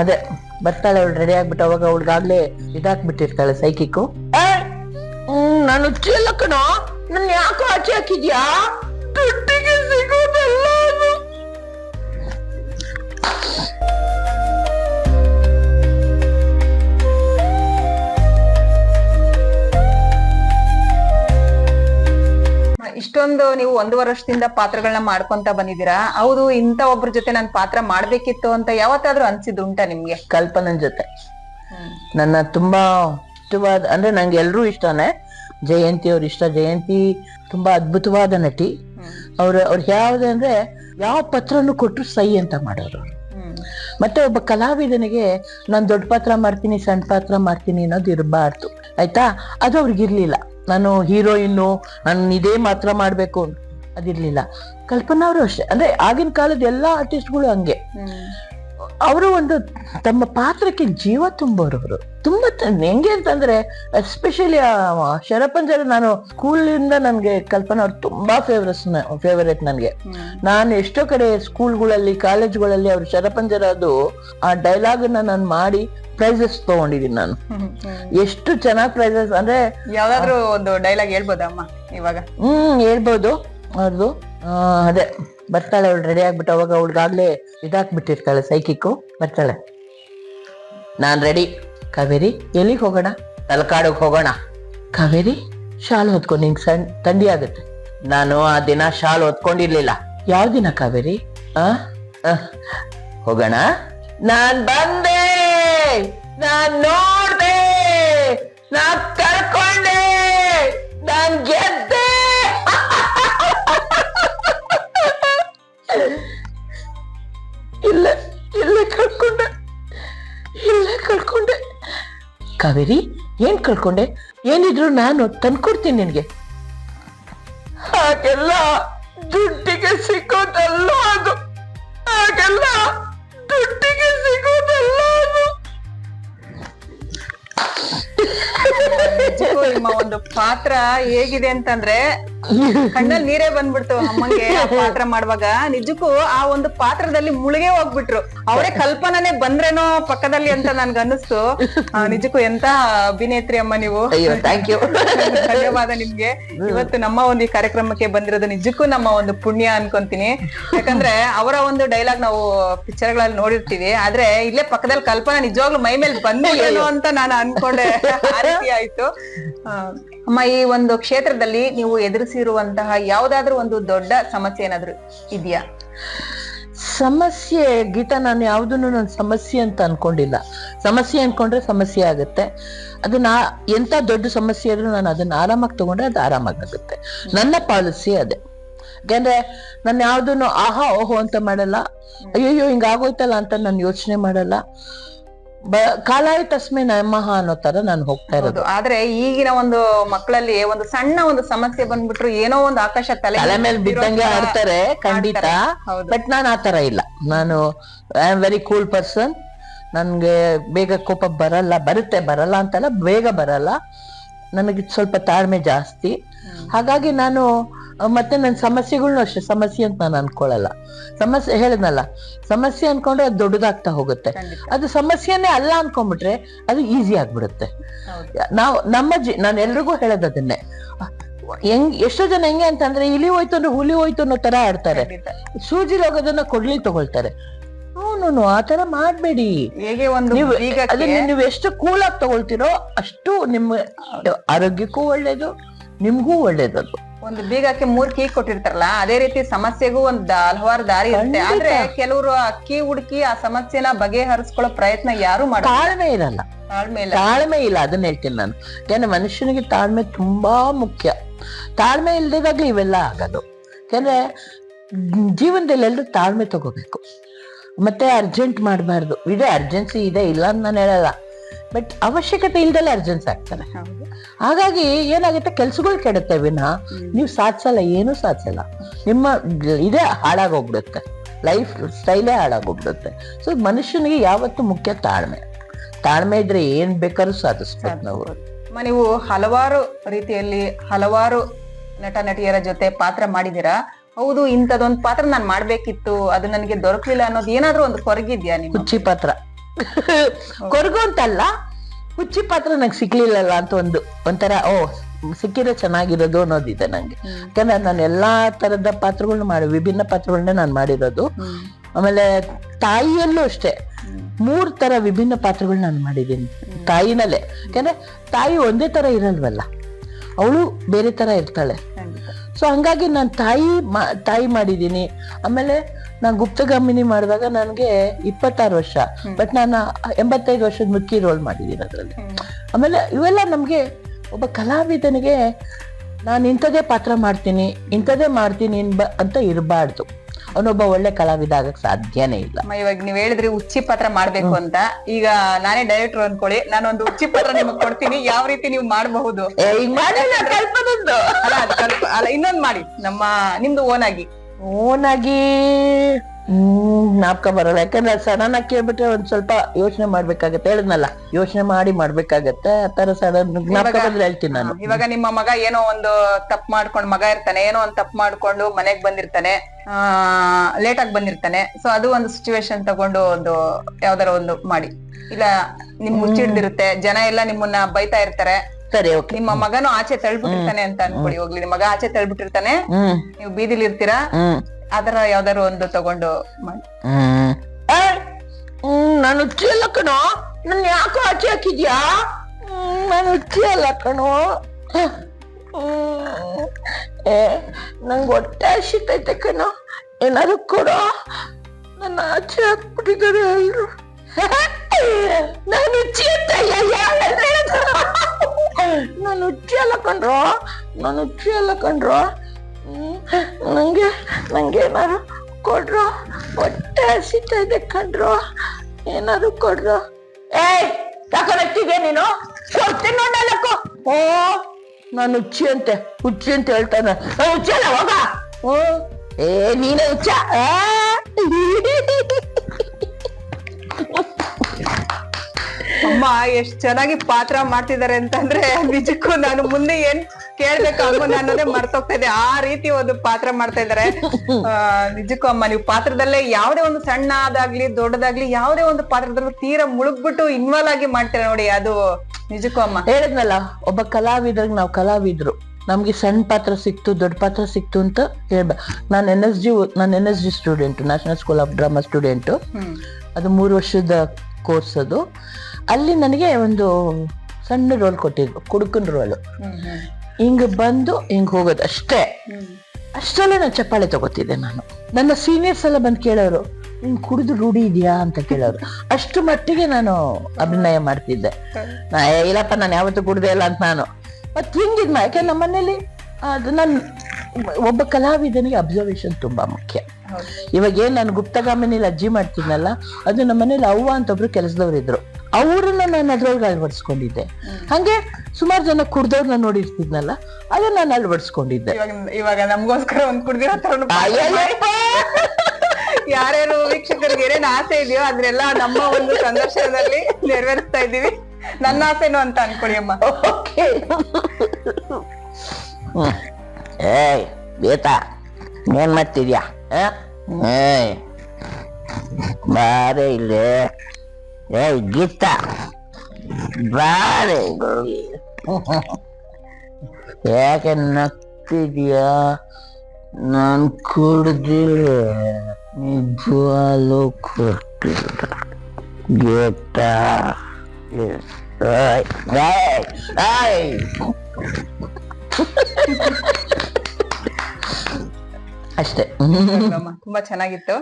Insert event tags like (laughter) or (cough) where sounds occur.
ಅದೇ, ಬರ್ತಾಳೆ ಅವಳು ರೆಡಿ ಆಗ್ಬಿಟ್ಟು ಅವಾಗ ಅವಳಿಗಾಗ್ಲೇ ಇದಾಕ್ಬಿಟ್ಟಿರ್ತಾಳೆ ಸೈಕಿಕ್ಕು ನಾನು ಹುಚ್ಚಿಲ್ಲ ನನ್ನ ನನ್ ಯಾಕೋ ಆಚೆ ಹಾಕಿದ್ಯಾ? ಇಷ್ಟೊಂದು ನೀವು ಒಂದು ವರ್ಷದಿಂದ ಪಾತ್ರಗಳನ್ನ ಮಾಡ್ಕೊಂತ ಬಂದಿದ್ದೀರಾ? ಹೌದು ಇಂತ ಒಬ್ರ ಜೊತೆ ನಾನು ಪಾತ್ರ ಮಾಡ್ಬೇಕಿತ್ತು ಅಂತ ಯಾವತ್ತಾದ್ರೂ ಅನ್ಸಿದ್ ಉಂಟಾ ನಿಮ್ಗೆ? ಕಲ್ಪನನ್ ಜೊತೆ. ನನ್ನ ತುಂಬಾ ಇಷ್ಟವಾದ ಅಂದ್ರೆ ನಂಗೆ ಎಲ್ರೂ ಇಷ್ಟನೇ. ಜಯಂತಿ ಅವ್ರ ಇಷ್ಟ. ಜಯಂತಿ ತುಂಬಾ ಅದ್ಭುತವಾದ ನಟಿ. ಅವ್ರ ಅವ್ರು ಯಾವ್ದು ಅಂದ್ರೆ ಯಾವ ಪತ್ರನು ಕೊಟ್ರು ಸೈ ಅಂತ ಮಾಡೋರು. ಮತ್ತೆ ಒಬ್ಬ ಕಲಾವಿದನಿಗೆ ನಾನು ದೊಡ್ಡ ಪಾತ್ರ ಮಾಡ್ತೀನಿ ಸಣ್ಣ ಪಾತ್ರ ಮಾಡ್ತೀನಿ ಅನ್ನೋದು ಇರಬಾರ್ದು. ಆಯ್ತಾ? ಅದು ಅವ್ರಿಗೆ ಇರ್ಲಿಲ್ಲ ನಾನು ಹೀರೋಯಿನ್ನು, ನಾನು ಇದೇ ಮಾತ್ರ ಮಾಡಬೇಕು ಅದಿರ್ಲಿಲ್ಲ. ಕಲ್ಪನಾ ಅವರು ಅಷ್ಟೇ. ಅಂದ್ರೆ ಆಗಿನ ಕಾಲದ ಎಲ್ಲಾ ಆರ್ಟಿಸ್ಟ್ಗಳು ಹಂಗೆ. ಅವರು ಒಂದು ತಮ್ಮ ಪಾತ್ರಕ್ಕೆ ಜೀವ ತುಂಬೋರವರು ಅವರು ತುಂಬಾ ಹೆಂಗೆ ಅಂತಂದ್ರೆ ಎಸ್ಪೆಷಲಿ ಶರಪಂಜರ ನಾನು ಸ್ಕೂಲಿಂದ ನನ್ಗೆ ಕಲ್ಪನಾ ಅವ್ರು ತುಂಬಾ ಫೇವ್ರೆಸ್ ಫೇವರೇಟ್ ನನ್ಗೆ. ನಾನು ಎಷ್ಟೋ ಕಡೆ ಸ್ಕೂಲ್ಗಳಲ್ಲಿ ಕಾಲೇಜ್ಗಳಲ್ಲಿ ಅವ್ರ ಶರಪಂಜರದು ಆ ಡೈಲಾಗ್ ನಾನು ಮಾಡಿ ಪ್ರೈಸಸ್ ತಗೊಂಡಿದ್ದೀನಿ ನಾನು. ಎಷ್ಟು ಚೆನ್ನಾಗಿ ಪ್ರೈಸಸ್ ಅಂದ್ರೆ ಯಾವ್ದಾದ್ರು ಒಂದು ಡೈಲಾಗ್ ಹೇಳ್ಬೋದಮ್ಮ ಇವಾಗ? ಹ್ಮ್ ಹೇಳ್ಬೋದು. ಅವ್ರದ್ದು ಅದೇ. ಬರ್ತಾಳೆ, ಅವಳು ರೆಡಿ ಆಗ್ಬಿಟ್ಟು ಅವಾಗ ಅವಳಿಗಾಗ್ಲೇ ಇದಾಕ್ಬಿಟ್ಟಿರ್ತಾಳೆ ಸೈಕಿಕ್ಕು ಬರ್ತಾಳೆ. ನಾನ್ ರೆಡಿ ಕಾವೇರಿ, ಎಲ್ಲಿಗೆ ಹೋಗೋಣ? ತಲಕಾಡಿಗೆ ಹೋಗೋಣ. ಕಾವೇರಿ, ಶಾಲ್ ಹೊತ್ಕೊಂಡು ನಿಂಗೆ ಸಣ್ಣ ಥಂಡಿ ಆಗುತ್ತೆ. ನಾನು ಆ ದಿನ ಶಾಲ್ ಹೊತ್ಕೊಂಡಿರ್ಲಿಲ್ಲ. ಯಾವ ದಿನ ಕಾವೇರಿ? ಆ? ಹೋಗೋಣ. ನಾನ್ ಬಂದೆ! ನಾನ್ ಕಾವೇರಿ? ಏನ್ ಕಳ್ಕೊಂಡೆ? ಏನಿದ್ರು ನಾನು ತಂದ್ಕೊಡ್ತೀನಿ ನಿನ್ಗೆ. ಹಾಗೆಲ್ಲ ದುಡ್ಡಿಗೆ ಸಿಗೋದಲ್ಲ ಅದು. ಹಾಗೆಲ್ಲ ದುಡ್ಡಿಗೆ ಸಿಗೋದಲ್ಲ ಅದು. ಒಂದು ಪಾತ್ರ ಹೇಗಿದೆ ಅಂತಂದ್ರೆ ಕಣ್ಣಲ್ಲಿ ನೀರೇ ಬಂದ್ಬಿಡ್ತು ಅಮ್ಮಂಗೆ ಆ ಪಾತ್ರ ಮಾಡುವಾಗ. ನಿಜಕ್ಕೂ ಆ ಒಂದು ಪಾತ್ರದಲ್ಲಿ ಮುಳುಗೆ ಹೋಗ್ಬಿಟ್ರು. ಅವರೇ ಕಲ್ಪನಾನೇ ಬಂದ್ರೇನೋ ಪಕ್ಕದಲ್ಲಿ ಅಂತ ನನ್ಗೆ ಅನ್ನಿಸ್ತು ನಿಜಕ್ಕೂ ಎಂತ ಅಭಿನೇತ್ರಿ ಅಮ್ಮ ನೀವು. ಥ್ಯಾಂಕ್ ಯು ಧನ್ಯವಾದ ನಿಮ್ಗೆ. ಇವತ್ತು ನಮ್ಮ ಒಂದು ಈ ಕಾರ್ಯಕ್ರಮಕ್ಕೆ ಬಂದಿರೋದು ನಿಜಕ್ಕೂ ನಮ್ಮ ಒಂದು ಪುಣ್ಯ ಅನ್ಕೊಂತೀನಿ. ಯಾಕಂದ್ರೆ ಅವರ ಒಂದು ಡೈಲಾಗ್ ನಾವು ಪಿಕ್ಚರ್ಗಳಲ್ಲಿ ನೋಡಿರ್ತೀವಿ. ಆದ್ರೆ ಇಲ್ಲೇ ಪಕ್ಕದಲ್ಲಿ ಕಲ್ಪನಾ ನಿಜವಾಗ್ಲೂ ಮೈ ಮೇಲೆ ಬಂದಿಲ್ಲ ಅಂತ ನಾನು ಅನ್ಕೊಂಡೆ. ಆ ರೀತಿ ಆಯ್ತು. ಅಮ್ಮ ಈ ಒಂದು ಕ್ಷೇತ್ರದಲ್ಲಿ ನೀವು ಎದುರಿಸಿರುವಂತಹ ಯಾವ್ದಾದ್ರು ಒಂದು ದೊಡ್ಡ ಸಮಸ್ಯೆ ಏನಾದ್ರು ಇದೆಯಾ? ಸಮಸ್ಯೆ, ಗೀತಾ, ನಾನು ಯಾವುದನ್ನು ನಾನು ಸಮಸ್ಯೆ ಅಂತ ಅನ್ಕೊಂಡಿಲ್ಲ. ಸಮಸ್ಯೆ ಅನ್ಕೊಂಡ್ರೆ ಸಮಸ್ಯೆ ಆಗುತ್ತೆ. ಅದನ್ನ ಎಂತ ದೊಡ್ಡ ಸಮಸ್ಯೆ ಆದ್ರೂ ನಾನು ಅದನ್ನ ಆರಾಮಾಗಿ ತಗೊಂಡ್ರೆ ಅದು ಆರಾಮಾಗುತ್ತೆ ನನ್ನ ಪಾಲಿಸಿ ಅದೇ. ಯಾಕಂದ್ರೆ ನಾನು ಯಾವ್ದನ್ನು, ಆಹಾ, ಓಹೋ ಅಂತ ಮಾಡಲ್ಲ. ಅಯ್ಯಯ್ಯೋ, ಹಿಂಗಾಗೋಯ್ತಲ್ಲ ಅಂತ ನಾನು ಯೋಚನೆ ಮಾಡಲ್ಲ. ಕಾಲಾಯ ತಸ್ಮೆ ನಮಃ ಅನ್ನೋ ತರ ನಾನು ಹೋಗ್ತಾ ಇರೋದು. ಆದ್ರೆ ಈಗಿನ ಒಂದು ಮಕ್ಕಳಲ್ಲಿ ಒಂದು ಸಣ್ಣ ಒಂದು ಸಮಸ್ಯೆ ಬಂದ್ಬಿಟ್ರು ಏನೋ ಒಂದು ಆಕಾಶ ತಲೆ ತಲೆ ಮೇಲೆ ಬಿದ್ದಂಗೆ ಆಡ್ತಾರೆ ಖಂಡಿತ. ಬಟ್ ನಾನು ಆ ತರ ಇಲ್ಲ. ನಾನು I am very cool person ನನ್ಗೆ ಬೇಗ ಕೋಪ ಬರಲ್ಲ ಬರುತ್ತೆ ಬರಲ್ಲ ಅಂತಲ್ಲ ಬೇಗ ಬರಲ್ಲ. ನನಗೆ ಸ್ವಲ್ಪ ತಾಳ್ಮೆ ಜಾಸ್ತಿ. ಹಾಗಾಗಿ ನಾನು ಮತ್ತೆ ನನ್ನ ಸಮಸ್ಯೆಗಳ್ನು ಅಷ್ಟೇ ಸಮಸ್ಯೆ ಅಂತ ನಾನು ಅನ್ಕೊಳ್ಳಲ್ಲ ಸಮಸ್ಯೆ ಹೇಳಿದ್ನಲ್ಲ ಸಮಸ್ಯೆ ಅನ್ಕೊಂಡ್ರೆ ಅದು ದೊಡ್ಡದಾಗ್ತಾ ಹೋಗುತ್ತೆ. ಅದು ಸಮಸ್ಯೆನೇ ಅಲ್ಲ ಅನ್ಕೊಂಡ್ಬಿಟ್ರೆ ಅದು ಈಸಿ ಆಗ್ಬಿಡುತ್ತೆ. ನಾವು ನಮ್ಮ ಜಿ ನಾನು ಎಲ್ರಿಗೂ ಹೇಳೋದು ಅದನ್ನೇ ಹೆಂಗ್ ಎಷ್ಟೋ ಜನ ಹೆಂಗೆ ಅಂತಂದ್ರೆ ಇಲಿ ಹೋಯ್ತು ಅಂದ್ರೆ ಹುಲಿ ಹೋಯ್ತು ಅನ್ನೋ ತರ ಆಡ್ತಾರೆ. ಸೂಜಿ ರೋಗದನ್ನ ಕೊಡ್ಲಿ ತಗೊಳ್ತಾರೆ. ಹ್ಞೂ ಆ ತರ ಮಾಡ್ಬೇಡಿ. ನೀವು ಎಷ್ಟು ಕೂಲ್ ಆಗಿ ತಗೊಳ್ತೀರೋ ಅಷ್ಟು ನಿಮ್ಮ ಆರೋಗ್ಯಕ್ಕೂ ಒಳ್ಳೇದು ನಿಮ್ಗೂ ಒಳ್ಳೇದದು. ಒಂದು ಬೀಗಕ್ಕೆ ಮೂರ್ ಕೀ ಕೊಟ್ಟಿರ್ತಾರಲ್ಲ ಅದೇ ರೀತಿ ಸಮಸ್ಯೆಗೂ ಒಂದ್ ಹಲವಾರು ದಾರಿ ಇರುತ್ತೆ. ಆದ್ರೆ ಕೆಲವರು ಅಕ್ಕಿ ಹುಡುಕಿ ಆ ಸಮಸ್ಯೆನ ಬಗೆಹರಿಸ್ಕೊಳ್ಳೋ ಪ್ರಯತ್ನ ಯಾರು ತಾಳ್ಮೆ ಇರಲ್ಲ. ತಾಳ್ಮೆ ಇಲ್ಲ. ತಾಳ್ಮೆ ಇಲ್ಲ ಅದನ್ನ ಹೇಳ್ತೀನಿ ನಾನು. ಯಾಕಂದ್ರೆ ಮನುಷ್ಯನಿಗೆ ತಾಳ್ಮೆ ತುಂಬಾ ಮುಖ್ಯ. ತಾಳ್ಮೆ ಇಲ್ದಿದಾಗ ಇವೆಲ್ಲ ಆಗೋದು. ಯಾಕಂದ್ರೆ ಜೀವನದಲ್ಲಿ ಎಲ್ಲರೂ ತಾಳ್ಮೆ ತಗೋಬೇಕು. ಮತ್ತೆ ಅರ್ಜೆಂಟ್ ಮಾಡಬಾರ್ದು. ಇದೆ ಅರ್ಜೆನ್ಸಿ ಇದೆ ಇಲ್ಲ ಅಂತ ನಾನು ಹೇಳಲ್ಲ. ಬಟ್ ಅವಶ್ಯಕತೆ ಇಲ್ದಲೆ ಅರ್ಜೆನ್ಸಿ ಆಗ್ತಾನೆ. ಹಾಗಾಗಿ ಏನಾಗುತ್ತೆ ಕೆಲ್ಸಗಳು ಕೆಡುತ್ತೆ ವಿನಃ ನೀವು ಸಾಧಿಸಲ್ಲ ಏನೂ ಸಾಧಿಸಲ್ಲ. ನಿಮ್ಮ ಇದೇ ಹಾಳಾಗೋಗ್ಬಿಡುತ್ತೆ. ಲೈಫ್ ಸ್ಟೈಲೇ ಹಾಳಾಗೋಗ್ಬಿಡುತ್ತೆ. ಸೊ ಮನುಷ್ಯನಿಗೆ ಯಾವತ್ತು ಮುಖ್ಯ ತಾಳ್ಮೆ. ತಾಳ್ಮೆ ಇದ್ರೆ ಏನ್ ಬೇಕಾದ್ರೂ ಸಾಧಿಸ್ಬೋದು ನಾವು. ನೀವು ಹಲವಾರು ರೀತಿಯಲ್ಲಿ ಹಲವಾರು ನಟ ನಟಿಯರ ಜೊತೆ ಪಾತ್ರ ಮಾಡಿದೀರಾ ಹೌದು ಇಂಥದೊಂದು ಪಾತ್ರ ನಾನು ಮಾಡ್ಬೇಕಿತ್ತು ಅದು ನನಗೆ ದೊರಕಲಿಲ್ಲ ಅನ್ನೋದು ಏನಾದ್ರೂ ಒಂದು ಕೊರಗಿದ್ಯಾ ನಿಮ್ಮ ಹುಚ್ಚಿ ಪಾತ್ರ. ಕೊರಗು ಅಂತಲ್ಲ ಹುಚ್ಚಿ ಪಾತ್ರ ನಂಗೆ ಸಿಗ್ಲಿಲ್ಲಲ್ಲ ಅಂತ ಒಂದು ಒಂಥರ ಓ ಸಿಕ್ಕಿದ್ರೆ ಚೆನ್ನಾಗಿರೋದು ಅನ್ನೋದಿದೆ ನಂಗೆ. ಯಾಕಂದ್ರೆ ನಾನು ಎಲ್ಲಾ ತರದ ಪಾತ್ರಗಳನ್ನ ಮಾಡಿ ವಿಭಿನ್ನ ಪಾತ್ರಗಳನ್ನ ನಾನು ಮಾಡಿರೋದು. ಆಮೇಲೆ ತಾಯಿಯಲ್ಲೂ ಅಷ್ಟೇ ಮೂರ್ ತರ ವಿಭಿನ್ನ ಪಾತ್ರಗಳು ನಾನು ಮಾಡಿದ್ದೀನಿ ತಾಯಿನಲ್ಲೇ. ಯಾಕಂದ್ರೆ ತಾಯಿ ಒಂದೇ ತರ ಇರಲ್ವಲ್ಲ ಅವಳು ಬೇರೆ ತರ ಇರ್ತಾಳೆ. ಸೊ ಹಂಗಾಗಿ ನಾನು ತಾಯಿ ಮಾ- ತಾಯಿ ಮಾಡಿದ್ದೀನಿ. ಆಮೇಲೆ ನಾನು ಗುಪ್ತಗಾಮಿನಿ ಮಾಡಿದಾಗ ನನಗೆ ಇಪ್ಪತ್ತಾರು ವರ್ಷ. ಬಟ್ ನಾನು ಎಂಬತ್ತೈದು ವರ್ಷದ ಮುಖ್ಯ ರೋಲ್ ಮಾಡಿದ್ದೀನಿ ಅದರಲ್ಲಿ. ಆಮೇಲೆ ಇವೆಲ್ಲ ನಮಗೆ ಒಬ್ಬ ಕಲಾವಿದನಿಗೆ ನಾನು ಇಂಥದೇ ಪಾತ್ರ ಮಾಡ್ತೀನಿ ಇಂಥದೇ ಮಾಡ್ತೀನಿ ಅಂತ ಇರಬಾರ್ದು. ಅವನೊಬ್ಬ ಒಳ್ಳೆ ಕಲಾವಿದ ಆಗಕ್ ಸಾಧ್ಯನೇ ಇಲ್ಲ. ಅಮ್ಮ ಇವಾಗ ನೀವ್ ಹೇಳಿದ್ರಿ ಉಚ್ಚಿ ಪಾತ್ರ ಮಾಡ್ಬೇಕು ಅಂತ. ಈಗ ನಾನೇ ಡೈರೆಕ್ಟರ್ ಅನ್ಕೊಳ್ಳಿ ನಾನೊಂದು ಉಚ್ಚಿ ಪಾತ್ರ ನಿಮಗ್ ಕೊಡ್ತೀನಿ ಯಾವ ರೀತಿ ನೀವು ಮಾಡಬಹುದು? ಏ, ಹಿಂಗ್ ಮಾಡಿಲ್ಲ ಕಲ್ಪನದ್ದು ಅಲ್ಲ ಅದ್ ಸ್ವಲ್ಪ ಅಲ್ಲ ಇನ್ನೊಂದ್ ಮಾಡಿ ನಮ್ಮ ನಿಮ್ದು ಓನ್ ಆಗಿ ಓನಾಗಿ ಹ್ಮ್ ಜ್ಞಾಪಕ ಬರಲ್ಲ. ಯಾಕಂದ್ರೆ ಸಡನ್ ಆಗಿ ಕೇಳ್ಬಿಟ್ರೆ ಒಂದ್ ಸ್ವಲ್ಪ ಯೋಚನೆ ಮಾಡ್ಬೇಕಾಗತ್ತೆ. ಹೇಳದ್ನಲ್ಲ ಯೋಚನೆ ಮಾಡಿ ಮಾಡ್ಬೇಕಾಗತ್ತೆ. ಆತರ ತರ ಸಡನ್ ಜ್ಞಾಪಕ ಬಂದ್ರೆ ಹೇಳ್ತೀನಿ ನಾನು. ಇವಾಗ ನಿಮ್ಮ ಮಗ ಏನೋ ಒಂದು ತಪ್ಪು ಮಾಡ್ಕೊಂಡು ಮಗ ಇರ್ತಾನೆ ಏನೋ ಒಂದ್ ತಪ್ಪು ಮಾಡ್ಕೊಂಡು ಮನೆಗ್ ಬಂದಿರ್ತಾನೆ ಆ ಲೇಟ್ ಆಗಿ ಬಂದಿರ್ತಾನೆ. ಸೊ ಅದು ಒಂದು ಸಿಚುವೇಶನ್ ತಗೊಂಡು ಒಂದು ಯಾವ್ದಾರ ಒಂದು ಮಾಡಿ. ಇಲ್ಲ ನಿಮ್ ಮುಚ್ಚಿಡ್ದಿರುತ್ತೆ ಜನ ಎಲ್ಲ ನಿಮ್ಮನ್ನ ಬೈತಾ ಇರ್ತಾರೆ. ಸರಿ ಓಕೆ ನಿಮ್ಮ ಮಗನು ಆಚೆ ತಳ್ಬಿಟ್ಟಿರ್ತಾನೆ ಅಂತ ಅನ್ಕೊಳ್ಳಿ ಹೋಗ್ಲಿ. ನಿಮ್ಮ ಮಗ ಆಚೆ ತಳ್ಬಿಟ್ಟಿರ್ತಾನೆ. ನೀವು ಬೀದಿಲಿ ಇರ್ತೀರಾ ಅದರ ಯಾವ್ದಾರು ಒಂದು ತಗೊಂಡು ಮಾಡಿ. ನಾನು ಹುಚ್ಚಿ ಅಲ್ಲ ಕಣೋ. ನನ್ ಯಾಕೋ ಆಚೆ ಹಾಕಿದ್ಯಾ? ನಾನು ಹುಚ್ಚಿ ಅಲ್ಲ ಕಣೋ. ನಂಗೆ ಹೊಟ್ಟೆ ಹಸಿತೈತೆ ಕಣೋ. ಏನಾದ್ರು ಕೊಡೋ? ನನ್ನ ಆಚೆ ಹಾಕ್ಬಿಟ್ಟಿದ್ದಾರೆ ಎಲ್ರು. (laughs) ನಾನು ಹುಚ್ಚಿ ಅಂತ? (laughs) ನಾನು ಹುಚ್ಚಿ ಅಲ್ಲ ಕಣ್ರೋ? ನಾನು ಹುಚ್ಚಿ ಅಲ್ಲ ನಂಗೆ ನಂಗೆ ಏನಾದ್ರು ಕೊಡ್ರೋ? ಹೊಟ್ಟೆ ಹಸಿತಾ ಇದೆ ಕಣ್ರೋ? ಏನಾದ್ರು ಕೊಡ್ರೋ? ಏಯ್ ಯಾಕೆ ನಗ್ತಿದ್ಯಾ ನೀನು? ಕೊಡ್ತೀನಿ ಓ, ನಾನು ಹುಚ್ಚಿ ಅಂತೆ ಹುಚ್ಚಿ ಅಂತ ಹೇಳ್ತಾನೆ. ನಾನು ಹುಚ್ಚಿ ಅಲ್ಲ, ಹೋಗ. ಓ, ಏ, ನೀನೇ ಹುಚ್ಚ? ಅಮ್ಮ, ಎಷ್ಟ್ ಚೆನ್ನಾಗಿ ಪಾತ್ರ ಮಾಡ್ತಿದ್ದಾರೆ ಅಂತಂದ್ರೆ ನಿಜಕ್ಕೂ ನಾನು ಮುಂದೆ ಏನ್ ಕೇಳ್ಬೇಕು ಅಮ್ಮನ ಅನ್ನೋದೇ ಮರ್ತೋಗ್ತಾ ಇದೆ ಆ ರೀತಿ ಒಂದು ಪಾತ್ರ ಮಾಡ್ತಾ ಇದಾರೆ ನಿಜಕ್ಕೂ ಅಮ್ಮ ನೀವು ಪಾತ್ರದಲ್ಲೇ ಯಾವ್ದೇ ಒಂದು ಸಣ್ಣ ಅದಾಗ್ಲಿ ದೊಡ್ಡದಾಗ್ಲಿ ಯಾವ್ದೇ ಒಂದು ಪಾತ್ರದಲ್ಲೂ ತೀರಾ ಮುಳುಗ್ಬಿಟ್ಟು ಇನ್ವಾಲ್ ಆಗಿ ಮಾಡ್ತೀರ ನೋಡಿ ಅದು ನಿಜಕ್ಕೂ ಅಮ್ಮ. ಹೇಳಿದ್ನಲ್ಲ ಒಬ್ಬ ಕಲಾವಿದ್ರಿಗೆ ನಾವು ಕಲಾವಿದ್ರು. ನಮ್ಗೆ ಸಣ್ಣ ಪಾತ್ರ ಸಿಕ್ತು ದೊಡ್ಡ ಪಾತ್ರ ಸಿಕ್ತು ಅಂತ ಹೇಳ್ಬ ನಾನು ಎನ್ ಎಸ್ ಜಿ ನಾನು N S G student national school of drama student ಅದು ಮೂರು ವರ್ಷದ ಕೋರ್ಸ್ ಅದು. ಅಲ್ಲಿ ನನಗೆ ಒಂದು ಸಣ್ಣ ರೋಲ್ ಕೊಟ್ಟಿದ್ರು ಕುಡುಕನ್ ರೋಲು ಹಿಂಗ್ ಬಂದು ಹಿಂಗ್ ಹೋಗೋದು ಅಷ್ಟೇ. ಅಷ್ಟರಲ್ಲೇ ನಾನು ಚಪ್ಪಾಳೆ ತಗೋತಿದ್ದೆ ನಾನು. ನನ್ನ ಸೀನಿಯರ್ಸ್ ಎಲ್ಲ ಬಂದು ಕೇಳೋರು ನಿನ್ ಕುಡಿದು ರೂಢಿ ಇದೆಯಾ? ಅಂತ ಕೇಳೋರು. ಅಷ್ಟು ಮಟ್ಟಿಗೆ ನಾನು ಅಭಿನಯ ಮಾಡ್ತಿದ್ದೆ. ನಾ ಇಲ್ಲಪ್ಪ ನಾನು ಯಾವತ್ತೂ ಕುಡ್ದೆ ಇಲ್ಲ ಅಂತ ನಾನು. ಮತ್ತೆ ಹಿಂಗಿದ್ ಯಾಕೆ ನಮ್ಮ ಮನೇಲಿ ಅದು ನನ್ ಒಬ್ಬ ಕಲಾವಿದನಿಗೆ ಅಬ್ಸರ್ವೇಷನ್ ತುಂಬಾ ಮುಖ್ಯ. ಇವಾಗ ಏನ್ ನಾನು ಗುಪ್ತಗಾಮಿನಲ್ಲಿ ಅಜ್ಜಿ ಮಾಡ್ತೀನಲ್ಲ ಅದು ನಮ್ಮ ಮನೇಲಿ ಅವ್ವ ಅಂತ ಒಬ್ರು ಕೆಲಸದವ್ರು ಇದ್ರು ಅವ್ರನ್ನ ನಾನು ಅದ್ರೊಳಗೆ ಅಳವಡಿಸ್ಕೊಂಡಿದ್ದೆ. ಹಂಗೆ ಸುಮಾರು ಜನ ಕುಡ್ದವ್ರನ್ನ ನೋಡಿರ್ತಿದ್ನಲ್ಲ ಅದನ್ನ ನಾನು ಅಳವಡಿಸ್ಕೊಂಡಿದ್ದೆ. ಇವಾಗ ನಮ್ಗೋಸ್ಕರ ಒಂದ್ ಕುಡ್ದಿರೋ! ಯಾರ್ಯಾರು ವೀಕ್ಷಕರಿಗೆ ಏನೇನ್ ಆಸೆ ಇದೆಯೋ ಅದ್ರೆಲ್ಲ ನಮ್ಮ ಒಂದು ಸಂದರ್ಶನದಲ್ಲಿ ನೆರವೇರಿಸ್ತಾ ಇದೀವಿ ನನ್ನ ಆಸೆನು ಅಂತ ಅನ್ಕೊಳ್ಳಿ ಅಮ್ಮ. ಓಕೆ. ಏಯ್ ಬೇತಾ ಏನ್ ಮಾಡ್ತಿದ್ಯಾ? ಏಯ್ ಬಾರೆ ಇಲ್ಲಿ. ಏಯ್ ಗೀತ ಬಾರೆ ಗೋಗಿ. ಯಾಕೆ ನಗ್ತಿದ್ಯಾ ನಾನ್ ಕುಡ್ದಿಲ್ಲ ನಿಜವಾಗ್ಲೂ ಕೊಟ್ಟಿಲ್ಲ ಗೀತ ಏಯ್ ಏಯ್ ಏಯ್ ಅಷ್ಟೇ ಅಮ್ಮ ತುಂಬಾ ಚೆನ್ನಾಗಿತ್ತು